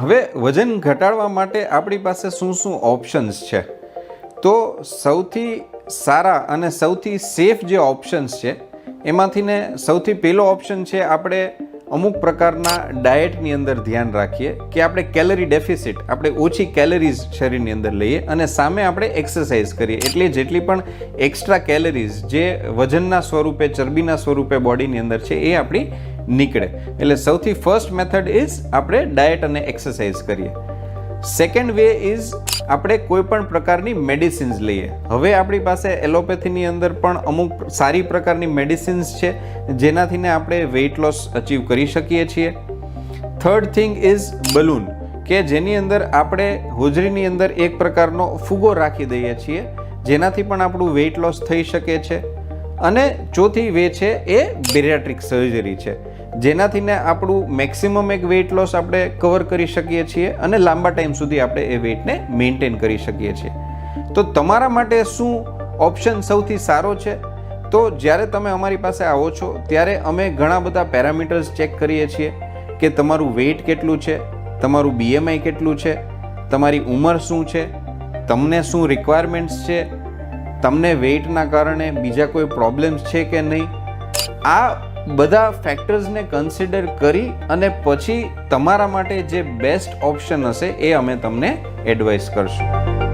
હવે વજન ઘટાડવા માટે આપણી પાસે શું શું ઓપ્શન્સ છે? તો સૌથી સારા અને સૌથી સેફ જે ઓપ્શન્સ છે, એમાંથી ને સૌથી પહેલો ઓપ્શન છે આપણે અમુક પ્રકારના ડાયટની અંદર ધ્યાન રાખીએ કે આપણે કેલરી ડેફિસિટ આપણે ઓછી કેલરીઝ શરીરની અંદર લઈએ અને સામે આપણે એક્સરસાઇઝ કરીએ. એટલે જેટલી પણ એક્સ્ટ્રા કેલરીઝ જે વજનના સ્વરૂપે, ચરબીના સ્વરૂપે બોડીની અંદર છે, એ આપણી નીકળે. એટલે સૌથી ફર્સ્ટ મેથડ ઇઝ આપણે ડાયટ અને એક્સરસાઇઝ કરીએ. સેકન્ડ વે ઇઝ આપણે કોઈ પણ પ્રકારની મેડિસિન્સ લઈએ. હવે આપણી પાસે એલોપેથીની અંદર પણ અમુક સારી પ્રકારની મેડિસિન્સ છે, જેનાથીને આપણે વેઇટ લોસ અચીવ કરી શકીએ છીએ. થર્ડ થિંગ ઇઝ બલૂન કે જેની અંદર આપણે હોજરીની અંદર એક પ્રકારનો ફુગો રાખી દઈએ છીએ, જેનાથી પણ આપણું વેઇટ લોસ થઈ શકે છે. અને ચોથી વે છે એ બેરિયાટ્રિક સર્જરી છે. જેનાથી ને આપણું મેક્સિમમ એક વેઇટ લોસ આપણે કવર કરી શકીએ છીએ અને લાંબા ટાઈમ સુધી આપણે એ વેઇટને મેન્ટેન કરી શકીએ છીએ. તો તમારા માટે શું ઓપ્શન સૌથી સારો છે? તો જ્યારે તમે અમારી પાસે આવો છો, ત્યારે અમે ઘણા બધા પેરામીટર્સ ચેક કરીએ છીએ કે તમારું વેઇટ કેટલું છે, તમારું બીએમઆઈ કેટલું છે, તમારી ઉંમર શું છે, તમને શું રિક્વાયરમેન્ટ્સ છે, તમને વેઇટના કારણે બીજા કોઈ પ્રોબ્લેમ્સ છે કે નહીં? આ બધા ફેક્ટર્સને કન્સિડર કરી અને પછી તમારા માટે જે બેસ્ટ ઓપ્શન હશે એ અમે તમને એડવાઇસ કરશું.